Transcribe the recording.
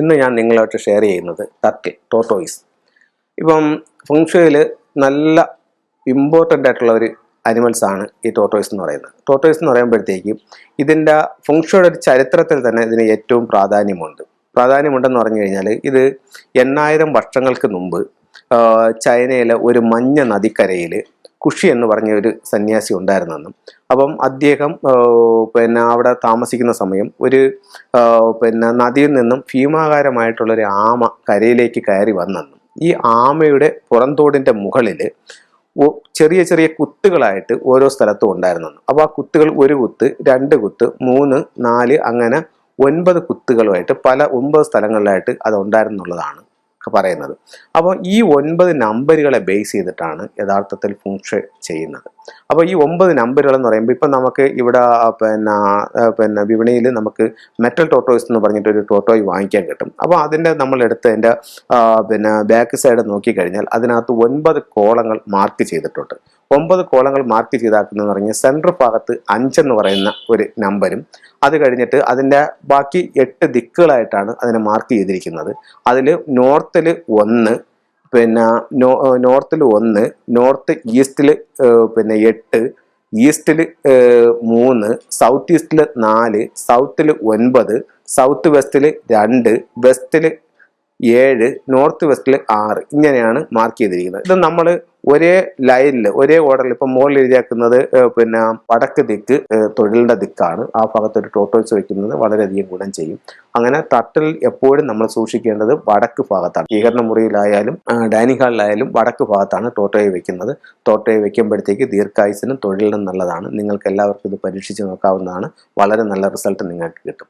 ഇന്ന് ഞാൻ നിങ്ങളായിട്ട് ഷെയർ ചെയ്യുന്നത് ടർക്കിൾ ടോട്ടോയിസ് ഇപ്പം ഫുങ്ഷയിൽ നല്ല ഇമ്പോർട്ടന്റ് ആയിട്ടുള്ള ഒരു അനിമൽസ് ആണ് ഈ ടോട്ടോയിസ് എന്ന് പറയുന്നത്. ടോട്ടോയിസ് എന്ന് പറയുമ്പോഴത്തേക്കും ഇതിന്റെ ഫുങ്ഷയുടെ ഒരു ചരിത്രത്തിൽ തന്നെ ഇതിന് ഏറ്റവും പ്രാധാന്യമുണ്ട്. പ്രാധാന്യമുണ്ടെന്ന് പറഞ്ഞു കഴിഞ്ഞാൽ ഇത് എണ്ണായിരം വർഷങ്ങൾക്ക് മുമ്പ് ചൈനയിലെ ഒരു മഞ്ഞ നദിക്കരയിൽ കുഷി എന്ന് പറഞ്ഞ ഒരു സന്യാസി ഉണ്ടായിരുന്നെന്നും. അപ്പം അദ്ദേഹം പിന്നെ അവിടെ താമസിക്കുന്ന സമയം ഒരു പിന്നെ നദിയിൽ നിന്നും ഭീമാകാരമായിട്ടുള്ളൊരു ആമ കരയിലേക്ക് കയറി വന്നെന്നും. ഈ ആമയുടെ പുറന്തോടിന്റെ മുകളിൽ ചെറിയ ചെറിയ കുത്തുകളായിട്ട് ഓരോ സ്ഥലത്തും ഉണ്ടായിരുന്നു അപ്പോൾ ആ കുത്തുകൾ ഒരു കുത്ത് രണ്ട് കുത്ത് മൂന്ന് നാല് അങ്ങനെ ഒൻപത് കുത്തുകളുമായിട്ട് പല ഒമ്പത് സ്ഥലങ്ങളിലായിട്ട് അത് ഉണ്ടായിരുന്നുള്ളതാണ് പറയുന്നത്. അപ്പോൾ ഈ ഒൻപത് നമ്പറുകളെ ബേസ് ചെയ്തിട്ടാണ് യഥാർത്ഥത്തിൽ ഫുങ്ഷ ചെയ്യുന്നത്. അപ്പോൾ ഈ ഒമ്പത് നമ്പറുകൾ എന്ന് പറയുമ്പോൾ ഇപ്പം നമുക്ക് ഇവിടെ പിന്നെ പിന്നെ വിപണിയിൽ നമുക്ക് മെറ്റൽ ടോട്ടോയ്സ് എന്ന് പറഞ്ഞിട്ട് ഒരു ടോട്ടോയ് വാങ്ങിക്കാൻ കിട്ടും. അപ്പോൾ അതിന്റെ നമ്മൾ എടുത്തതിന്റെ പിന്നെ ബാക്ക് സൈഡ് നോക്കിക്കഴിഞ്ഞാൽ അതിനകത്ത് ഒൻപത് കോളങ്ങൾ മാർക്ക് ചെയ്തിട്ടുണ്ട്. ഒമ്പത് കോളങ്ങൾ മാർക്ക് ചെയ്താക്കുന്നതെന്ന് പറഞ്ഞാൽ സെൻട്രൽ ഭാഗത്ത് അഞ്ചെന്ന് പറയുന്ന ഒരു നമ്പരും അത് കഴിഞ്ഞിട്ട് അതിന്റെ ബാക്കി എട്ട് ദിക്കുകളായിട്ടാണ് അതിനെ മാർക്ക് ചെയ്തിരിക്കുന്നത്. അതിൽ നോർത്തിൽ ഒന്ന് പിന്നെ നോ നോർത്തിൽ ഒന്ന് നോർത്ത് ഈസ്റ്റിൽ പിന്നെ എട്ട് ഈസ്റ്റിൽ മൂന്ന് സൗത്ത് ഈസ്റ്റിൽ നാല് സൗത്തിൽ ഒൻപത് സൗത്ത് വെസ്റ്റിൽ രണ്ട് വെസ്റ്റിൽ ഏഴ് നോർത്ത് വെസ്റ്റിൽ ആറ്. ഇങ്ങനെയാണ് മാർക്ക് ചെയ്തിരിക്കുന്നത്. ഇത് നമ്മൾ ഒരേ ലൈനിൽ ഒരേ ഓർഡറിൽ ഇപ്പം മുകളിൽ എഴുതിയാക്കുന്നത് പിന്നെ വടക്ക് ദിക്ക് തൊഴിലിന്റെ ദിക്കാണ്. ആ ഭാഗത്ത് ഒരു ടോട്ടോയ്സ് വെക്കുന്നത് വളരെയധികം ഗുണം ചെയ്യും. അങ്ങനെ തട്ടിൽ എപ്പോഴും നമ്മൾ സൂക്ഷിക്കേണ്ടത് വടക്ക് ഭാഗത്താണ്. സ്വീകരണ മുറിയിലായാലും ഡൈനിങ് ഹാളിലായാലും വടക്ക് ഭാഗത്താണ് ടോട്ടോയെ വെക്കുന്നത്. ടോട്ടോയെ വെക്കുമ്പോഴത്തേക്ക് ദീർഘായുസിനും തൊഴിലിനും നല്ലതാണ്. നിങ്ങൾക്ക് എല്ലാവർക്കും ഇത് പരീക്ഷിച്ച് നോക്കാവുന്നതാണ്. വളരെ നല്ല റിസൾട്ട് നിങ്ങൾക്ക് കിട്ടും.